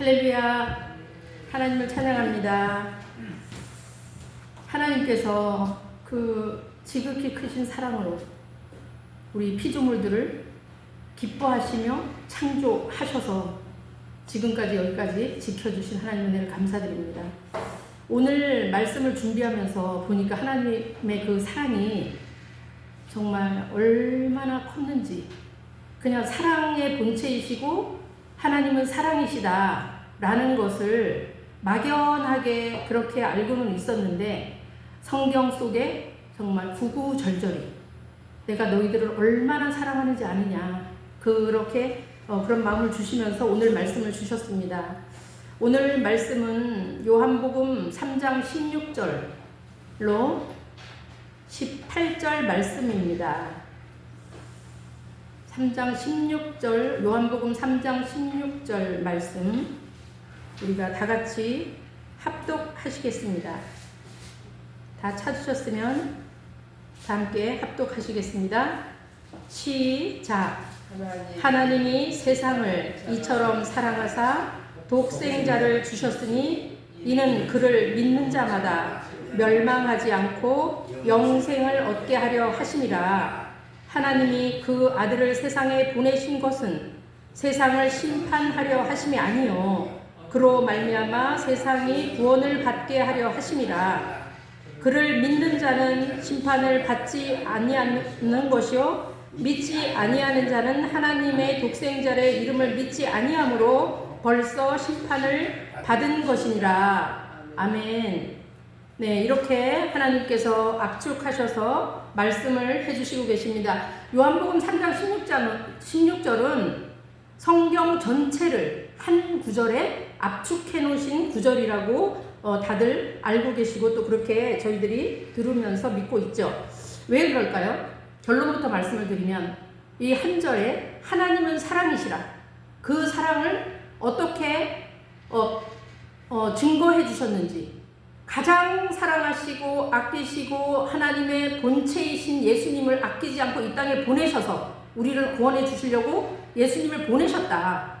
할렐루야. 하나님을 찬양합니다. 하나님께서 그 지극히 크신 사랑으로 우리 피조물들을 기뻐하시며 창조하셔서 지금까지 여기까지 지켜주신 하나님 은혜를 감사드립니다. 오늘 말씀을 준비하면서 보니까 하나님의 그 사랑이 정말 얼마나 컸는지 그냥 사랑의 본체이시고 하나님은 사랑이시다 라는 것을 막연하게 그렇게 알고는 있었는데 성경 속에 정말 구구절절히 내가 너희들을 얼마나 사랑하는지 아느냐 그렇게 어, 그런 마음을 주시면서 오늘 말씀을 주셨습니다. 오늘 말씀은 요한복음 3장 16절로 18절 말씀입니다. 3장 16절 요한복음 3장 16절 말씀 우리가 다 같이 합독하시겠습니다. 다 찾으셨으면 다 함께 합독하시겠습니다. 시작. 하나님이 세상을 이처럼 사랑하사 독생자를 주셨으니 이는 그를 믿는 자마다 멸망하지 않고 영생을 얻게 하려 하심이라. 하나님이 그 아들을 세상에 보내신 것은 세상을 심판하려 하심이 아니요 그로 말미암아 세상이 구원을 받게 하려 하심이라. 그를 믿는 자는 심판을 받지 아니하는 것이요 믿지 아니하는 자는 하나님의 독생자의 이름을 믿지 아니하므로 벌써 심판을 받은 것이니라. 아멘. 네, 이렇게 하나님께서 압축하셔서 말씀을 해주시고 계십니다. 요한복음 3장 16절, 16절은 성경 전체를 한 구절에 압축해 놓으신 구절이라고 어, 다들 알고 계시고 또 그렇게 저희들이 들으면서 믿고 있죠. 왜 그럴까요? 결론부터 말씀을 드리면 이 한 절에 하나님은 사랑이시라. 그 사랑을 어떻게 어, 어, 증거해 주셨는지 가장 사랑하시고 아끼시고 하나님의 본체이신 예수님을 아끼지 않고 이 땅에 보내셔서 우리를 구원해 주시려고 예수님을 보내셨다.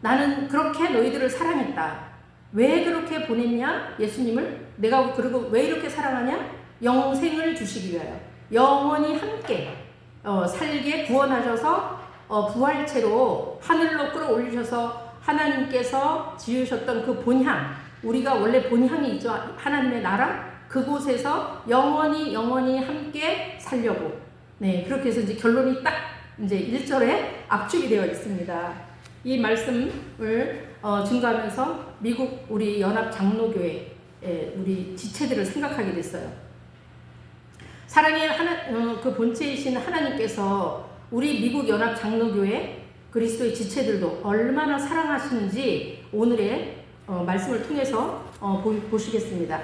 나는 그렇게 너희들을 사랑했다. 왜 그렇게 보냈냐? 예수님을 내가 그리고 왜 이렇게 사랑하냐? 영생을 주시기 위하여 영원히 함께 어, 살게 구원하셔서 어, 부활체로 하늘로 끌어올리셔서 하나님께서 지으셨던 그 본향 우리가 원래 본향이 있죠 하나님의 나라 그곳에서 영원히 영원히 함께 살려고 네 그렇게 해서 이제 결론이 딱 이제 1절에 압축이 되어 있습니다. 이 말씀을 어, 증거하면서 미국 우리 연합 장로교회 우리 지체들을 생각하게 됐어요. 사랑의 하나 어, 그 본체이신 하나님께서 우리 미국 연합 장로교회 그리스도의 지체들도 얼마나 사랑하시는지 오늘의 어, 말씀을 통해서 어, 보, 보시겠습니다.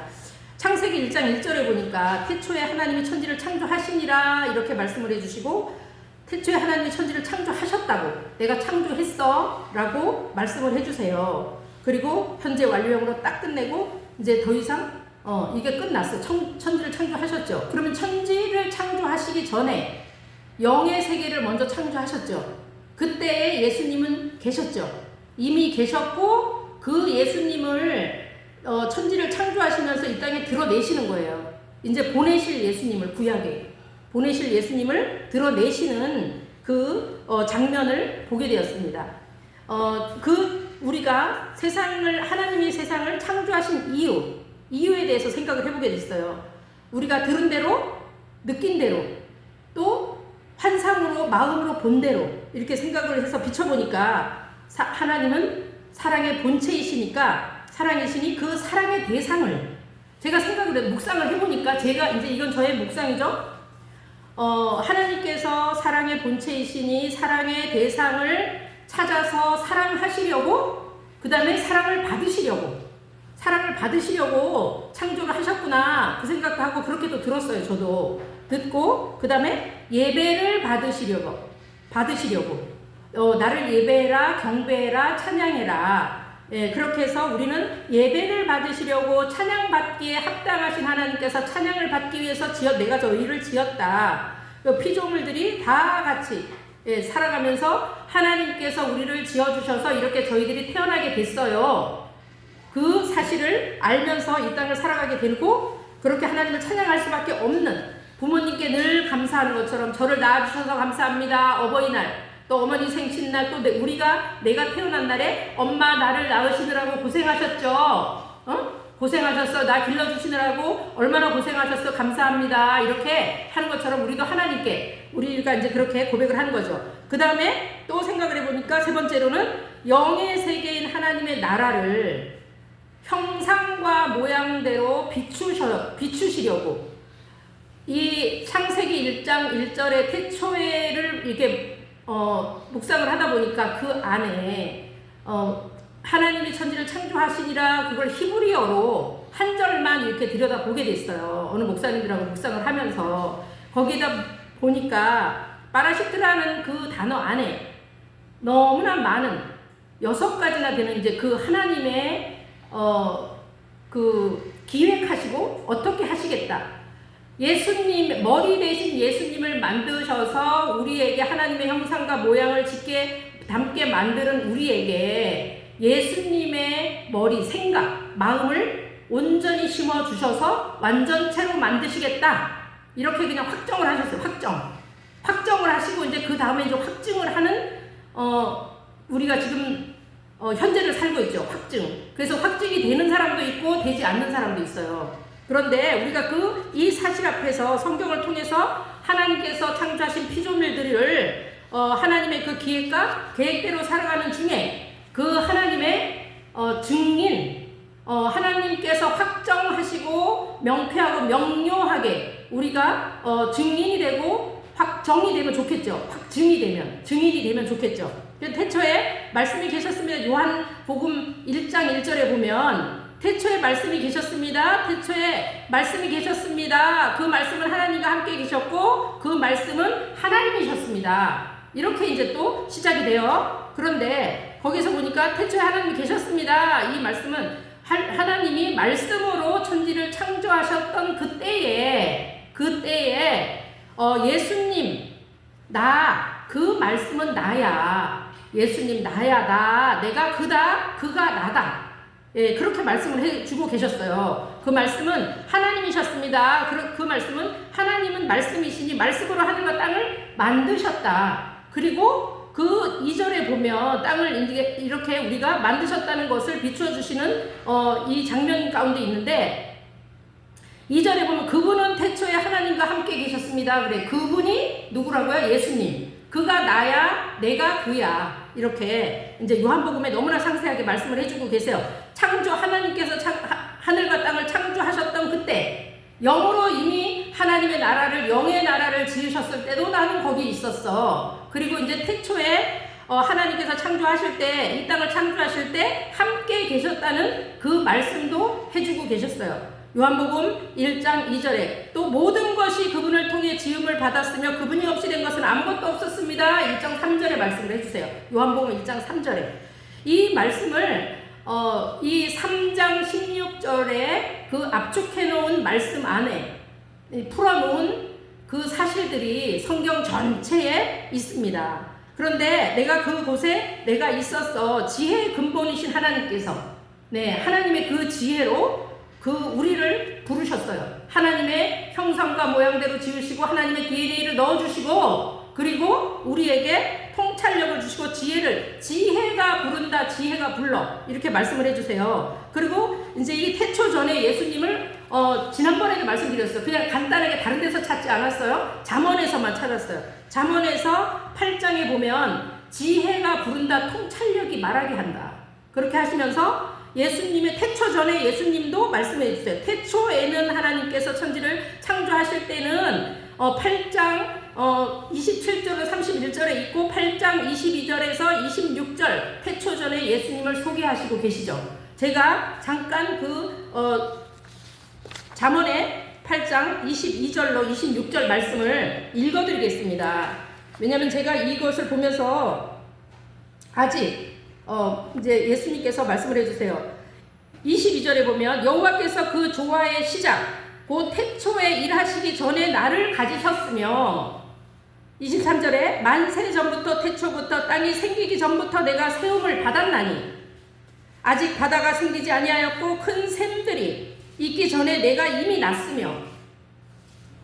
창세기 1장 1절에 보니까 태초에 하나님이 천지를 창조하시니라 이렇게 말씀을 해주시고 태초에 하나님이 천지를 창조하셨다고 내가 창조했어 라고 말씀을 해주세요. 그리고 현재 완료형으로 딱 끝내고 이제 더 이상 어 이게 끝났어. 천, 천지를 창조하셨죠. 그러면 천지를 창조하시기 전에 영의 세계를 먼저 창조하셨죠. 그때 예수님은 계셨죠. 이미 계셨고 그 예수님을 어, 천지를 창조하시면서 이 땅에 드러내시는 거예요. 이제 보내실 예수님을 구약에 보내실 예수님을 드러내시는 그 어, 장면을 보게 되었습니다. 어, 그 우리가 세상을 하나님이 세상을 창조하신 이유 이유에 대해서 생각을 해보게 됐어요. 우리가 들은 대로 느낀 대로 또 환상으로 마음으로 본 대로 이렇게 생각을 해서 비춰보니까 사, 하나님은 사랑의 본체이시니까 사랑이시니 그 사랑의 대상을 제가 생각을 해 묵상을 해보니까 제가 이제 이건 저의 묵상이죠. 어, 하나님께서 사랑의 본체이시니 사랑의 대상을 찾아서 사랑하시려고 그 다음에 사랑을 받으시려고. 사랑을 받으시려고 창조를 하셨구나. 그 생각도 하고 그렇게 또 들었어요 저도. 듣고 그 다음에 예배를 받으시려고 받으시려고. 어, 나를 예배해라 경배해라 찬양해라 예, 그렇게 해서 우리는 예배를 받으시려고 찬양 받기에 합당하신 하나님께서 찬양을 받기 위해서 지었, 내가 저희를 지었다. 그 피조물들이 다 같이 예, 살아가면서 하나님께서 우리를 지어 주셔서 이렇게 저희들이 태어나게 됐어요. 그 사실을 알면서 이 땅을 살아가게 되고 그렇게 하나님을 찬양할 수밖에 없는 부모님께 늘 감사하는 것처럼 저를 낳아 주셔서 감사합니다. 어버이날 또 어머니 생신날 또 내- 우리가 내가 태어난 날에 엄마 나를 낳으시느라고 고생하셨죠. 어? 고생하셨어. 나 길러주시느라고 얼마나 고생하셨어. 감사합니다. 이렇게 하는 것처럼 우리도 하나님께 우리가 이제 그렇게 고백을 하는 거죠. 그 다음에 또 생각을 해보니까 세 번째로는 영의 세계인 하나님의 나라를 형상과 모양대로 비추셔, 비추시려고 이 창세기 1장 1절의 태초에를 이렇게 어, 묵상을 하다 보니까 그 안에 어, 하나님이 천지를 창조하시니라 그걸 히브리어로 한 절만 이렇게 들여다 보게 됐어요. 어느 목사님들하고 묵상을 하면서 거기다 보니까 파라시트라는 그 단어 안에 너무나 많은 여섯 가지나 되는 이제 그 하나님의 어, 그 기획하시고 어떻게 하시겠다. 예수님, 머리 대신 예수님을 만드셔서 우리에게 하나님의 형상과 모양을 짓게, 담게 만드는 우리에게 예수님의 머리, 생각, 마음을 온전히 심어 주셔서 완전체로 만드시겠다. 이렇게 그냥 확정을 하셨어요. 확정. 확정을 하시고 이제 그 다음에 이제 확증을 하는, 어, 우리가 지금 어, 현재를 살고 있죠. 확증. 그래서 확증이 되는 사람도 있고 되지 않는 사람도 있어요. 그런데 우리가 그 이 사실 앞에서 성경을 통해서 하나님께서 창조하신 피조물들을 어, 하나님의 그 기획과 계획대로 살아가는 중에 그 하나님의 어, 증인 어, 하나님께서 확정하시고 명쾌하고 명료하게 우리가 어, 증인이 되고 확정이 되면 좋겠죠. 확증이 되면 증인이 되면 좋겠죠. 태초에 말씀이 계셨습니다. 요한 복음 1장 1절에 보면 태초에 말씀이 계셨습니다. 태초에 말씀이 계셨습니다. 그 말씀은 하나님과 함께 계셨고 그 말씀은 하나님이셨습니다. 이렇게 이제 또 시작이 돼요. 그런데 거기서 보니까 태초에 하나님이 계셨습니다. 이 말씀은 하나님이 말씀으로 천지를 창조하셨던 그때에 그때에 어 예수님 나 그 말씀은 나야. 예수님 나야 나 내가 그다 그가 나다. 예, 그렇게 말씀을 해주고 계셨어요. 그 말씀은 하나님이셨습니다. 그, 그 말씀은 하나님은 말씀이시니 말씀으로 하늘과 땅을 만드셨다. 그리고 그 2절에 보면 땅을 이렇게 우리가 만드셨다는 것을 비추어 주시는 어, 이 장면 가운데 있는데 2절에 보면 그분은 태초에 하나님과 함께 계셨습니다. 그래. 그분이 누구라고요? 예수님. 그가 나야, 내가 그야. 이렇게 이제 요한복음에 너무나 상세하게 말씀을 해주고 계세요. 창조 하나님께서 창, 하, 늘과 땅을 창조하셨던 그때 영으로 이미 하나님의 나라를 영의 나라를 지으셨을 때도 나는 거기 있었어. 그리고 이제 태초에 어, 하나님께서 창조하실 때 이 땅을 창조하실 때 함께 계셨다는 그 말씀도 해주고 계셨어요. 요한복음 1장 2절에 또 모든 것이 그분을 통해 지음을 받았으며 그분이 없이 된 것은 아무것도 없었습니다. 1장 3절에 말씀을 해주세요. 요한복음 1장 3절에 이 말씀을 어, 이 3장 16절에 그 압축해 놓은 말씀 안에 풀어 놓은 그 사실들이 성경 전체에 있습니다. 그런데 내가 그곳에 내가 있었어. 지혜의 근본이신 하나님께서 네, 하나님의 그 지혜로 그 우리를 부르셨어요. 하나님의 형상과 모양대로 지으시고 하나님의 DNA를 넣어 주시고 그리고 우리에게 통찰력을 주시고 지혜를 지혜가 부른다 지혜가 불러 이렇게 말씀을 해주세요. 그리고 이제 이 태초 전에 예수님을 어, 지난번에도 말씀드렸어요. 그냥 간단하게 다른 데서 찾지 않았어요. 잠언에서만 찾았어요. 잠언에서 8장에 보면 지혜가 부른다 통찰력이 말하게 한다. 그렇게 하시면서 예수님의 태초 전에 예수님도 말씀해 주세요. 태초에는 하나님께서 천지를 창조하실 때는 어, 8장 어, 27절로 31절에 있고 8장 22절에서 26절 태초 전에 예수님을 소개하시고 계시죠. 제가 잠깐 그 어, 잠언의 8장 22절로 26절 말씀을 읽어드리겠습니다. 왜냐하면 제가 이것을 보면서 아직 어, 이제 예수님께서 말씀을 해주세요. 22절에 보면 여호와께서 그 조화의 시작 곧 태초에 일하시기 전에 나를 가지셨으며 23절에 만 세례 전부터 태초부터 땅이 생기기 전부터 내가 세움을 받았나니 아직 바다가 생기지 아니하였고 큰 샘들이 있기 전에 내가 이미 났으며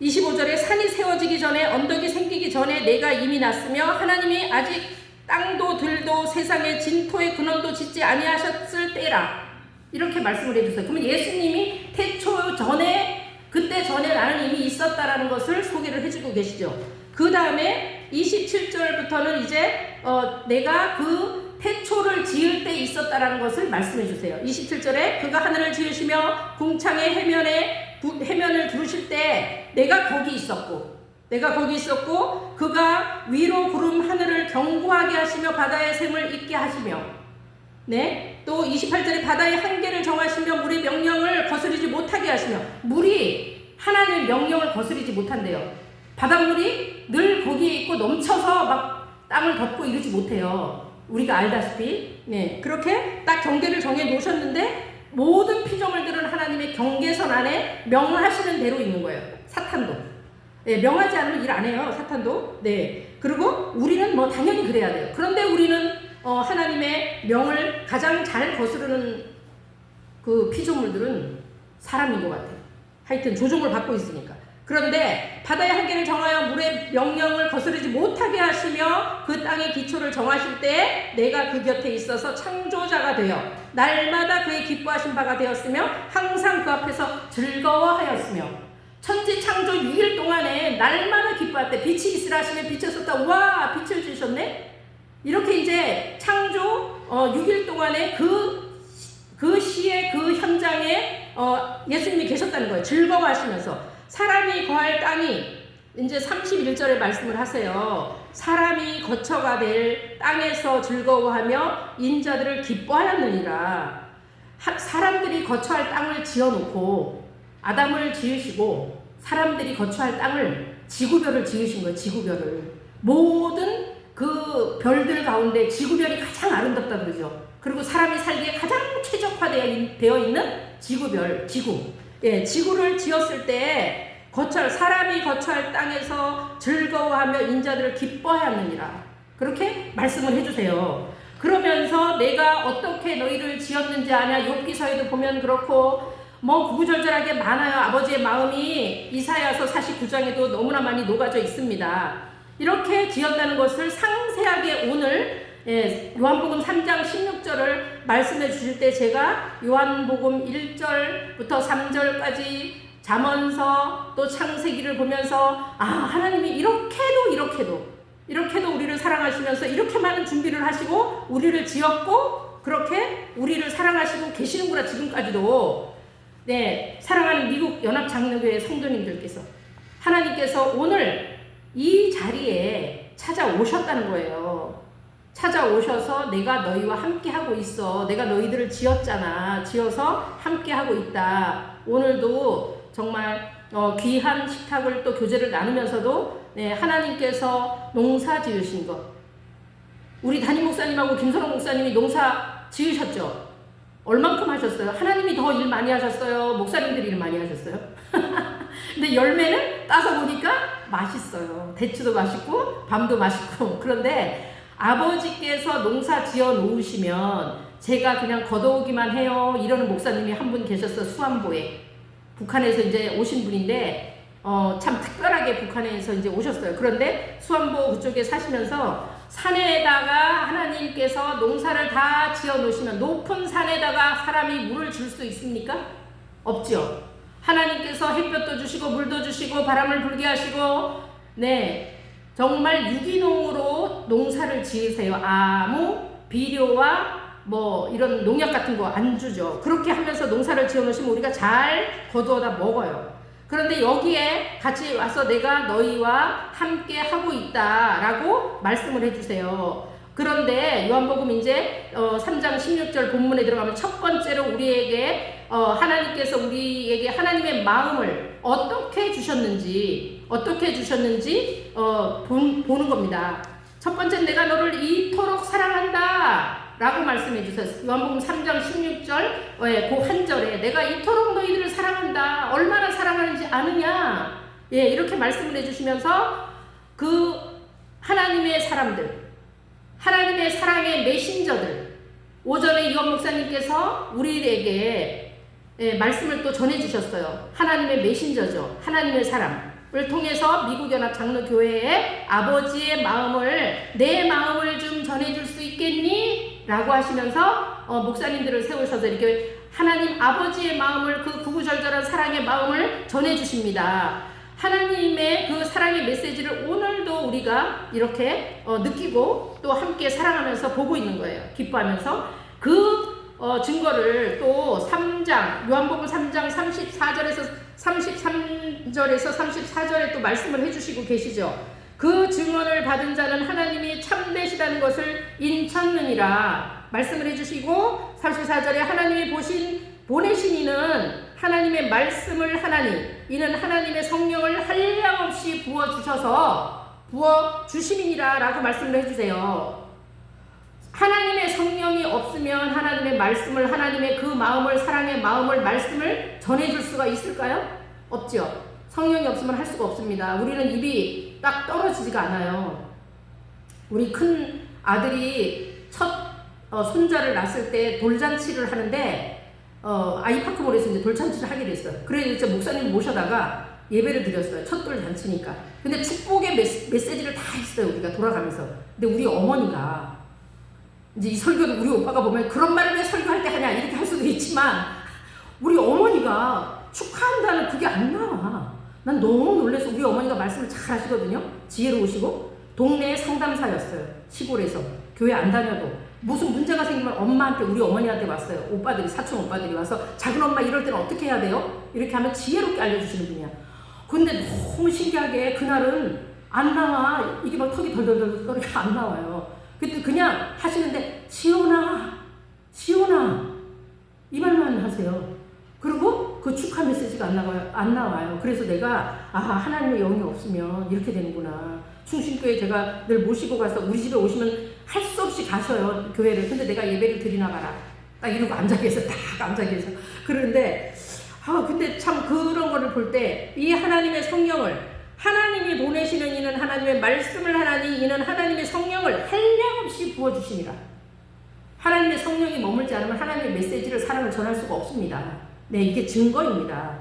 25절에 산이 세워지기 전에 언덕이 생기기 전에 내가 이미 났으며 하나님이 아직 땅도 들도 세상의 진토의 근원도 짓지 아니하셨을 때라 이렇게 말씀을 해주세요. 그러면 예수님이 태초 전에 그때 전에 나는 이미 있었다라는 것을 소개를 해주고 계시죠. 그 다음에 27절부터는 이제 어, 내가 그 태초를 지을 때 있었다라는 것을 말씀해 주세요. 27절에 그가 하늘을 지으시며 궁창의 해면에 부, 해면을 두르실 때 내가 거기 있었고 내가 거기 있었고 그가 위로 구름 하늘을 견고하게 하시며 바다의 샘을 있게 하시며 네. 또 28절에 바다의 한계를 정하시며 물의 명령을 거스르지 못하게 하시며 물이 하나님의 명령을 거스르지 못한대요. 바닷물이 늘 거기에 있고 넘쳐서 막 땅을 덮고 이러지 못해요. 우리가 알다시피 네 그렇게 딱 경계를 정해 놓으셨는데 모든 피조물들은 하나님의 경계선 안에 명하시는 대로 있는 거예요. 사탄도 네, 명하지 않으면 일 안 해요. 사탄도 네 그리고 우리는 뭐 당연히 그래야 돼요. 그런데 우리는 어, 하나님의 명을 가장 잘 거스르는 그 피조물들은 사람인 것 같아요. 하여튼 조종을 받고 있으니까. 그런데 바다의 한계를 정하여 물의 명령을 거스르지 못하게 하시며 그 땅의 기초를 정하실 때 내가 그 곁에 있어서 창조자가 되어 날마다 그의 기뻐하신 바가 되었으며 항상 그 앞에서 즐거워하였으며 천지 창조 6일 동안에 날마다 기뻐할 때 빛이 있으라 하시면 쏟다 와 빛을 주셨네 이렇게 이제 창조 어, 6일 동안에 그, 그 시의 그 현장에 어, 예수님이 계셨다는 거예요. 즐거워하시면서. 사람이 거할 땅이 이제 31절에 말씀을 하세요. 사람이 거처가 될 땅에서 즐거워하며 인자들을 기뻐하였느니라. 하, 사람들이 거처할 땅을 지어놓고 아담을 지으시고 사람들이 거처할 땅을 지구별을 지으신 거예요. 지구별을. 모든 그 별들 가운데 지구별이 가장 아름답다 그러죠. 그리고 사람이 살기에 가장 최적화되어 있는 지구별, 지구. 예, 지구를 지었을 때 거처 사람이 거처할 땅에서 즐거워하며 인자들을 기뻐하였느니라. 그렇게 말씀을 해주세요. 그러면서 내가 어떻게 너희를 지었는지 아냐 욥기서에도 보면 그렇고 뭐 구구절절하게 많아요. 아버지의 마음이 이사야서 49장에도 너무나 많이 녹아져 있습니다. 이렇게 지었다는 것을 상세하게 오늘 예, 요한복음 3장 16절을 말씀해 주실 때 제가 요한복음 1절부터 3절까지 잠언서 또 창세기를 보면서 아 하나님이 이렇게도 이렇게도 이렇게도 우리를 사랑하시면서 이렇게 많은 준비를 하시고 우리를 지었고 그렇게 우리를 사랑하시고 계시는구나 지금까지도 네 사랑하는 미국 연합 장로교회 성도님들께서 하나님께서 오늘 이 자리에 찾아오셨다는 거예요. 찾아오셔서 내가 너희와 함께 하고 있어. 내가 너희들을 지었잖아. 지어서 함께 하고 있다. 오늘도 정말 어, 귀한 식탁을 또 교제를 나누면서도 네, 하나님께서 농사 지으신 것. 우리 담임 목사님하고 김선호 목사님이 농사 지으셨죠? 얼만큼 하셨어요? 하나님이 더 일 많이 하셨어요? 목사님들이 일 많이 하셨어요? 근데 열매는 따서 보니까 맛있어요. 대추도 맛있고, 밤도 맛있고. 그런데 아버지께서 농사 지어 놓으시면 제가 그냥 걷어오기만 해요. 이러는 목사님이 한 분 계셨어요. 수안보에. 북한에서 이제 오신 분인데, 어, 참 특별하게 북한에서 이제 오셨어요. 그런데 수안보 그쪽에 사시면서 산에다가 하나님께서 농사를 다 지어 놓으시면 높은 산에다가 사람이 물을 줄 수 있습니까? 없죠. 하나님께서 햇볕도 주시고 물도 주시고 바람을 불게 하시고 네 정말 유기농으로 농사를 지으세요. 아무 비료와 뭐 이런 농약 같은 거 안 주죠. 그렇게 하면서 농사를 지어 놓으시면 우리가 잘 거두어다 먹어요. 그런데 여기에 같이 와서 내가 너희와 함께 하고 있다라고 말씀을 해주세요. 그런데 요한복음 이제 어 3장 16절 본문에 들어가면 첫 번째로 우리에게 어 하나님께서 우리에게 하나님의 마음을 어떻게 주셨는지 어떻게 주셨는지 어 본, 보는 겁니다. 첫 번째 내가 너를 이토록 사랑한다. 라고 말씀해 주셨어요. 요한복음 3장 16절, 예, 그한 절에 내가 이토록 너희들을 사랑한다. 얼마나 사랑하는지 아느냐? 예, 이렇게 말씀을 해 주시면서 그 하나님의 사람들, 하나님의 사랑의 메신저들. 오전에 이원 목사님께서 우리에게 예, 말씀을 또 전해 주셨어요. 하나님의 메신저죠. 하나님의 사람 을 통해서 미국 연합 장로 교회의 아버지의 마음을 내 마음을 좀 전해줄 수 있겠니? 라고 하시면서 어, 목사님들을 세우셔서 이렇게 하나님 아버지의 마음을 그 구구절절한 사랑의 마음을 전해주십니다. 하나님의 그 사랑의 메시지를 오늘도 우리가 이렇게 어, 느끼고 또 함께 사랑하면서 보고 있는 거예요. 기뻐하면서 그 어, 증거를 또 3장, 요한복음 3장 34절에서 33절에서 34절에 또 말씀을 해주시고 계시죠. 그 증언을 받은 자는 하나님이 참되시다는 것을 인쳤느니라 말씀을 해주시고 34절에 하나님이 보신 보내신 이는 하나님의 말씀을 하나니 이는 하나님의 성령을 한량없이 부어 주셔서 부어 주심이니라 라고 말씀을 해주세요. 하나님의 성령이 없으면 하나님의 말씀을 하나님의 그 마음을 사랑의 마음을 말씀을 전해줄 수가 있을까요? 없죠. 성령이 없으면 할 수가 없습니다. 우리는 입이 딱 떨어지지가 않아요. 우리 큰 아들이 첫 어, 손자를 낳았을 때 돌잔치를 하는데 어, 아이파크몰에서 이제 돌잔치를 하게 됐어요. 그래서 이제 목사님 모셔다가 예배를 드렸어요. 첫 돌잔치니까. 근데 축복의 메시, 메시지를 다 했어요. 우리가 돌아가면서. 근데 우리 어머니가 이제 이 설교를 우리 오빠가 보면 그런 말을 왜 설교할 때 하냐 이렇게 할 수도 있지만 우리 어머니가 축하한다는 그게 안 나와. 난 너무 놀래서 우리 어머니가 말씀을 잘 하시거든요. 지혜로우시고 동네 상담사였어요. 시골에서 교회 안 다녀도 무슨 문제가 생기면 엄마한테 우리 어머니한테 왔어요. 오빠들이 사촌 오빠들이 와서 작은 엄마 이럴 때는 어떻게 해야 돼요? 이렇게 하면 지혜롭게 알려주시는 분이야. 근데 너무 신기하게 그날은 안 나와 이게 막 턱이 덜덜덜 떨리게 안 나와요. 그때 그냥 하시는데 지원아 지원아 이 말만 하세요. 그리고 그 축하 메시지가 안 나와요. 안 나와요. 그래서 내가 아 하나님의 영이 없으면 이렇게 되는구나. 충신교회 제가 늘 모시고 가서 우리 집에 오시면 할 수 없이 가셔요 교회를. 근데 내가 예배를 드리나 봐라. 딱 이러고 앉아 계서 딱 앉아 계서 그러는데 아 근데 참 그런 거를 볼 때 이 하나님의 성령을 하나님이 보내시는 이는 하나님의 말씀을 하나니 이는 하나님의 성령을 한량없이 부어주시니라. 하나님의 성령이 머물지 않으면 하나님의 메시지를 사람을 전할 수가 없습니다. 네, 이게 증거입니다.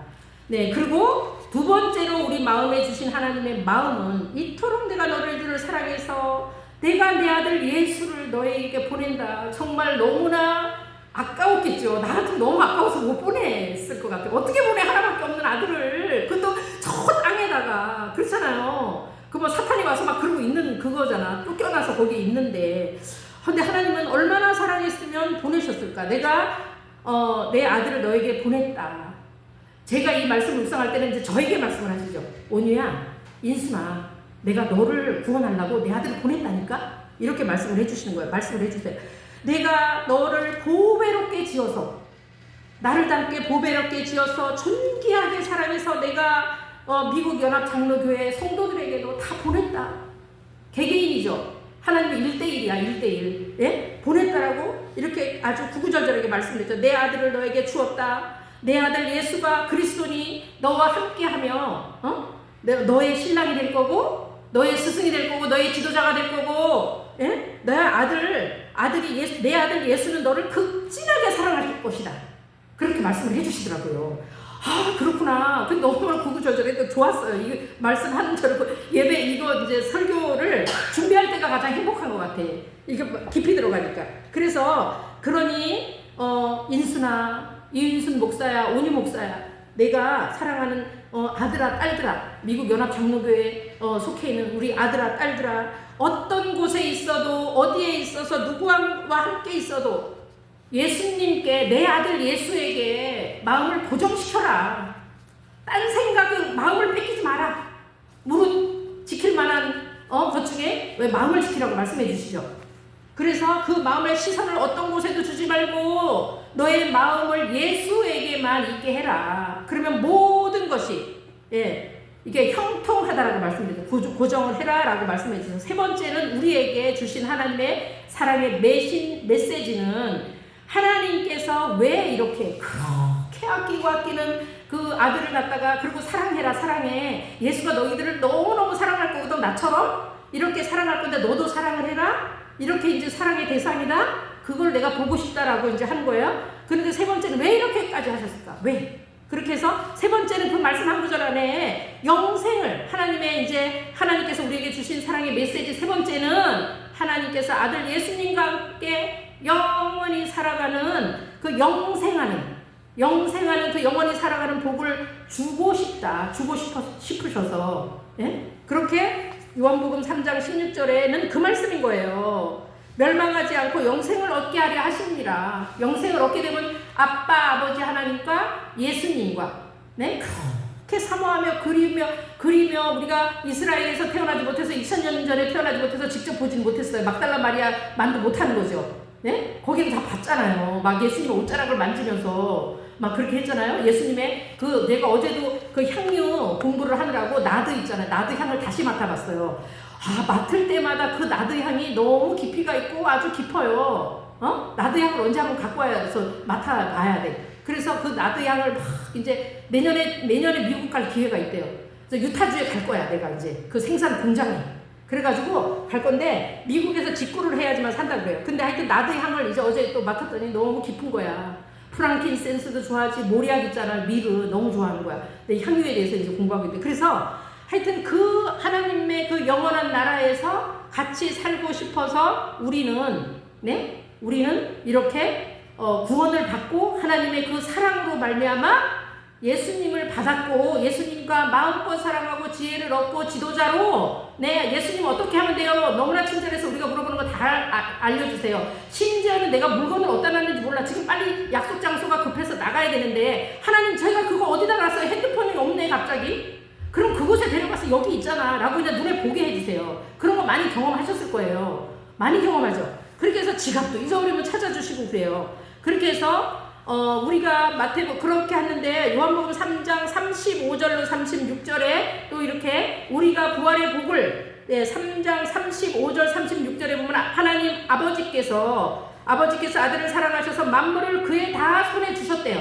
네, 그리고 두 번째로 우리 마음에 주신 하나님의 마음은 이토록 내가 너를 주를 사랑해서 내가 내 아들 예수를 너에게 보낸다. 정말 너무나 아까웠겠죠. 나 같으면 너무 아까워서 못 보냈을 것 같아요. 어떻게 보내 하나밖에 없는 아들을. 그것도 저 땅에다가. 그렇잖아요. 그뭐 사탄이 와서 막 그러고 있는 그거잖아. 쫓겨나서 거기에 있는데. 근데 하나님은 얼마나 사랑했으면 보내셨을까? 내가 어, 내 아들을 너에게 보냈다. 제가 이 말씀을 묵상할 때는 이제 저에게 말씀을 하시죠. 온유야, 인순아, 내가 너를 구원하려고 내 아들을 보냈다니까? 이렇게 말씀을 해주시는 거예요. 말씀을 해주세요. 내가 너를 보배롭게 지어서 나를 닮게 보배롭게 지어서 존귀하게 사랑해서 내가 어, 미국 연합 장로교회 성도들에게도 다 보냈다. 개개인이죠. 하나님의 1대1이야, 1대1. 예? 보냈다라고 이렇게 아주 구구절절하게 말씀드렸죠. 내 아들을 너에게 주었다. 내 아들 예수가 그리스도니 너와 함께하며 어? 너의 신랑이 될 거고 너의 스승이 될 거고 너의 지도자가 될 거고 예? 너의 아들 아들이 예수 내 아들 예수는 너를 극진하게 사랑할 것이다. 그렇게 말씀을 해주시더라고요. 아 그렇구나. 근데 너무 구구절절해 좋았어요. 이 말씀하는 대로 예배 이거 이제 설교를 준비할 때가 가장 행복한 것 같아. 이게 깊이 들어가니까. 그래서 그러니 어 인수나 이인순 목사야 오니 목사야 내가 사랑하는 어, 아들아 딸들아 미국 연합 장로교회 어, 속해 있는 우리 아들아 딸들아 어떤 곳에 있어도 어디에 있어서 누구와 함께 있어도 예수님께 내 아들 예수에게 마음을 고정시켜라. 딴 생각은 마음을 뺏기지 마라. 무릇 지킬 만한 어, 것 중에 왜 마음을 지키라고 말씀해 주시죠. 그래서 그 마음의 시선을 어떤 곳에도 주지 말고 너의 마음을 예수에게만 있게 해라. 그러면 모든 것이 예, 이게 형통하다라고 말씀드렸죠. 고정을 해라라고 말씀해 주셔서 세 번째는 우리에게 주신 하나님의 사랑의 메신 메시지는 하나님께서 왜 이렇게 그렇게 아끼고 아끼는 그 아들을 갖다가 그리고 사랑해라 사랑해 예수가 너희들을 너무너무 사랑할 거거든 나처럼 이렇게 사랑할 건데 너도 사랑을 해라. 이렇게 이제 사랑의 대상이다. 그걸 내가 보고 싶다라고 이제 한 거예요. 그런데 세 번째는 왜 이렇게까지 하셨을까? 왜? 그렇게 해서 세 번째는 그 말씀 한 구절 안에 영생을 하나님의 이제 하나님께서 우리에게 주신 사랑의 메시지 세 번째는 하나님께서 아들 예수님과 함께 영원히 살아가는 그 영생하는 영생하는 그 영원히 살아가는 복을 주고 싶다 주고 싶어, 싶으셔서 예? 그렇게 요한복음 3장 16절에는 그 말씀인 거예요. 멸망하지 않고 영생을 얻게 하려 하십니다. 영생을 얻게 되면 아빠, 아버지 하나님과 예수님과 네? 그렇게 사모하며 그리며 그리며 우리가 이스라엘에서 태어나지 못해서 2000년 전에 태어나지 못해서 직접 보진 못했어요. 막달라 마리아 만도 못하는 거죠. 네? 거기는 다 봤잖아요. 막 예수님 옷자락을 만지면서 막 그렇게 했잖아요. 예수님의 그 내가 어제도 그 향유 공부를 하느라고 나드 있잖아요. 나드 향을 다시 맡아봤어요. 아 맡을 때마다 그 나드 향이 너무 깊이가 있고 아주 깊어요. 어? 나드 향을 언제 한번 갖고 와서 맡아봐야 돼. 그래서 그 나드 향을 막 이제 내년에 내년에 미국 갈 기회가 있대요. 그래서 유타주에 갈 거야 내가 이제 그 생산 공장에. 그래가지고 갈 건데 미국에서 직구를 해야지만 산다 그래요. 근데 하여튼 나드 향을 이제 어제 또 맡았더니 너무 깊은 거야. 프랑킨 센스도 좋아하지 모리악 있잖아 미르 너무 좋아하는 거야. 근데 향유에 대해서 이제 공부하고 있는데 그래서 하여튼 그 하나님의 그 영원한 나라에서 같이 살고 싶어서 우리는 네 우리는 이렇게 어, 구원을 받고 하나님의 그 사랑으로 말미암아 예수님을 받았고 예수님과 마음껏 사랑하고 지혜를 얻고 지도자로 네 예수님 어떻게 하면 돼요? 너무나 친절해서 우리가 물어보는 거 다 알려주세요. 심지어는 내가 물건을 어디다 놨는지 몰라. 지금 빨리 약속 장소가 급해서 나가야 되는데 하나님 저희가 그거 어디다 놨어요? 핸드폰이 없네 갑자기. 그럼 그곳에 데려가서 여기 있잖아 라고 이제 눈에 보게 해주세요. 그런 거 많이 경험하셨을 거예요. 많이 경험하죠. 그렇게 해서 지갑도 잊어버리면 찾아주시고 그래요. 그렇게 해서 어, 우리가 마태복 그렇게 하는데 요한복음 3장 35절로 36절에 또 이렇게 우리가 부활의 복을 네, 3장 35절 36절에 보면 하나님 아버지께서 아버지께서 아들을 사랑하셔서 만물을 그의 다 손에 주셨대요.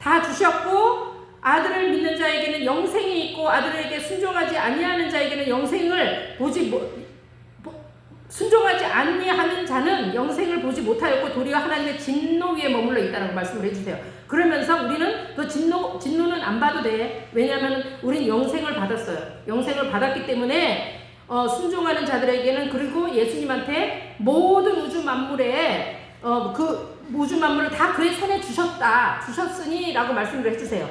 다 주셨고 아들을 믿는 자에게는 영생이 있고 아들에게 순종하지 아니하는 자에게는 영생을 보지 못 순종하지 아니하는 자는 영생을 보지 못하였고 도리어 하나님의 진노 위에 머물러 있다라고 말씀을 해주세요. 그러면서 우리는 그 진노 진노는 안 봐도 돼. 왜냐하면 우리는 영생을 받았어요. 영생을 받았기 때문에 어, 순종하는 자들에게는 그리고 예수님한테 모든 우주 만물에 어, 그 우주 만물을 다 그의 손에 주셨다 주셨으니라고 말씀을 해주세요.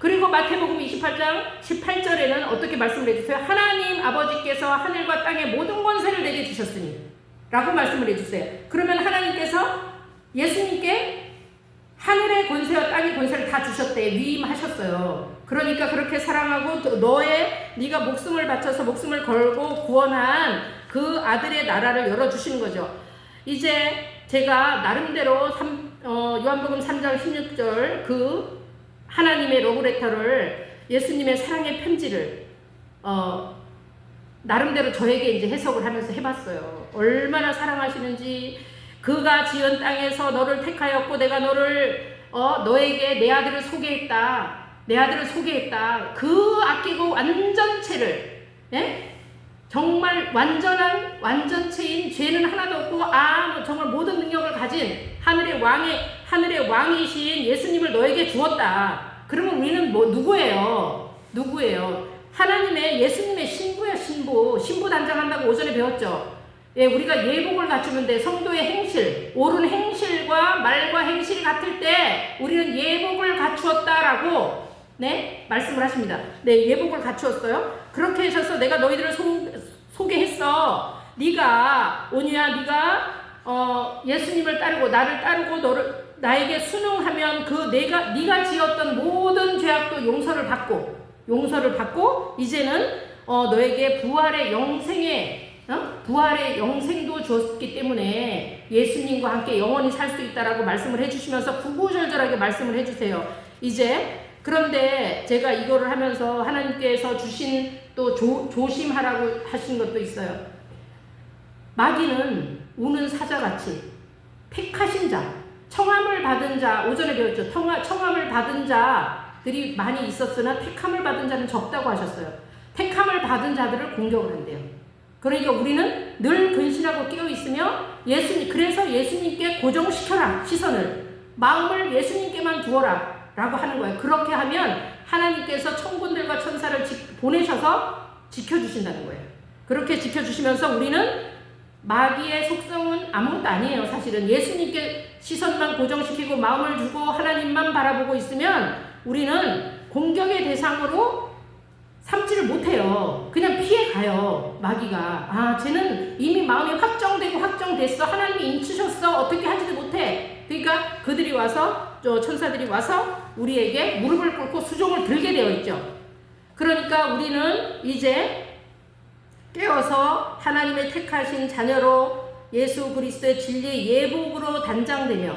그리고 마태복음 28장 18절에는 어떻게 말씀을 해주세요? 하나님 아버지께서 하늘과 땅의 모든 권세를 내게 주셨으니 라고 말씀을 해주세요. 그러면 하나님께서 예수님께 하늘의 권세와 땅의 권세를 다 주셨대 위임하셨어요. 그러니까 그렇게 사랑하고 너의 네가 목숨을 바쳐서 목숨을 걸고 구원한 그 아들의 나라를 열어주시는 거죠. 이제 제가 나름대로 3, 어, 요한복음 3장 16절 그 하나님의 러브레터를 예수님의 사랑의 편지를 어, 나름대로 저에게 이제 해석을 하면서 해봤어요. 얼마나 사랑하시는지 그가 지은 땅에서 너를 택하였고 내가 너를 어, 너에게 내 아들을 소개했다. 내 아들을 소개했다. 그 아끼고 완전체를 예? 정말 완전한 완전체인 죄는 하나도 없고 아 정말 모든 능력을 가진 하늘의 왕의 하늘의 왕이신 예수님을 너에게 주었다. 그러면 우리는 뭐 누구예요? 누구예요? 하나님의 예수님의 신부야 신부. 신부 단장한다고 오전에 배웠죠. 예, 우리가 예복을 갖추면 돼. 성도의 행실, 옳은 행실과 말과 행실이 같을 때 우리는 예복을 갖추었다라고 네 말씀을 하십니다. 네 예복을 갖추었어요. 그렇게 하셔서 내가 너희들을 소, 소개했어. 네가 온유야, 네가 어, 예수님을 따르고 나를 따르고 너를 나에게 순응하면 그 내가 네가 지었던 모든 죄악도 용서를 받고 용서를 받고 이제는 어, 너에게 부활의 영생의 어? 부활의 영생도 주었기 때문에 예수님과 함께 영원히 살 수 있다라고 말씀을 해주시면서 구구절절하게 말씀을 해주세요. 이제 그런데 제가 이거를 하면서 하나님께서 주신 또 조, 조심하라고 하신 것도 있어요. 마귀는 우는 사자같이 택하신 자, 청함을 받은 자, 오전에 배웠죠. 청함을 받은 자들이 많이 있었으나 택함을 받은 자는 적다고 하셨어요. 택함을 받은 자들을 공격을 한대요. 그러니까 우리는 늘 근신하고 깨어 있으며 예수님 그래서 예수님께 고정시켜라 시선을 마음을 예수님께만 두어라 라고 하는 거예요. 그렇게 하면 하나님께서 천군들과 천사를 지, 보내셔서 지켜주신다는 거예요. 그렇게 지켜주시면서 우리는 마귀의 속성은 아무것도 아니에요. 사실은 예수님께 시선만 고정시키고 마음을 두고 하나님만 바라보고 있으면 우리는 공격의 대상으로 삼지를 못해요. 그냥 피해 가요. 마귀가. 아, 쟤는 이미 마음이 확정되고 확정됐어. 하나님이 인치셨어. 어떻게 하지도 못해. 그러니까 그들이 와서, 저 천사들이 와서 우리에게 무릎을 꿇고 수종을 들게 되어 있죠. 그러니까 우리는 이제 깨어서 하나님의 택하신 자녀로 예수 그리스도의 진리의 예복으로 단장되며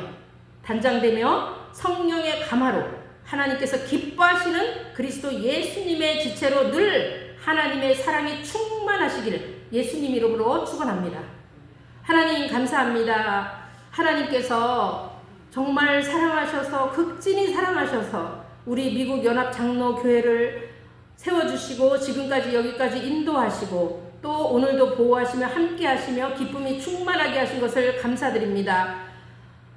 단장되며 성령의 감화로 하나님께서 기뻐하시는 그리스도 예수님의 지체로 늘 하나님의 사랑이 충만하시기를 예수님 이름으로 축원합니다. 하나님 감사합니다. 하나님께서 정말 사랑하셔서 극진히 사랑하셔서 우리 미국 연합 장로 교회를 세워주시고 지금까지 여기까지 인도하시고 또 오늘도 보호하시며 함께 하시며 기쁨이 충만하게 하신 것을 감사드립니다.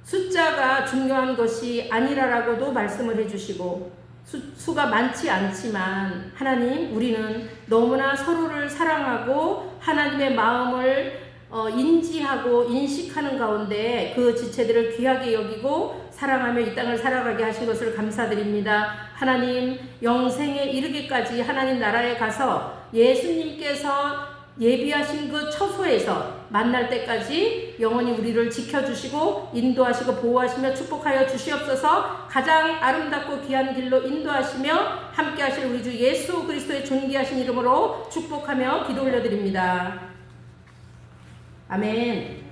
숫자가 중요한 것이 아니라라고도 말씀을 해주시고 수, 수가 많지 않지만 하나님 우리는 너무나 서로를 사랑하고 하나님의 마음을 어, 인지하고 인식하는 가운데 그 지체들을 귀하게 여기고 사랑하며 이 땅을 살아가게 하신 것을 감사드립니다. 하나님 영생에 이르기까지 하나님 나라에 가서 예수님께서 예비하신 그 처소에서 만날 때까지 영원히 우리를 지켜주시고 인도하시고 보호하시며 축복하여 주시옵소서 가장 아름답고 귀한 길로 인도하시며 함께 하실 우리 주 예수 그리스도의 존귀하신 이름으로 축복하며 기도 올려드립니다. 아멘.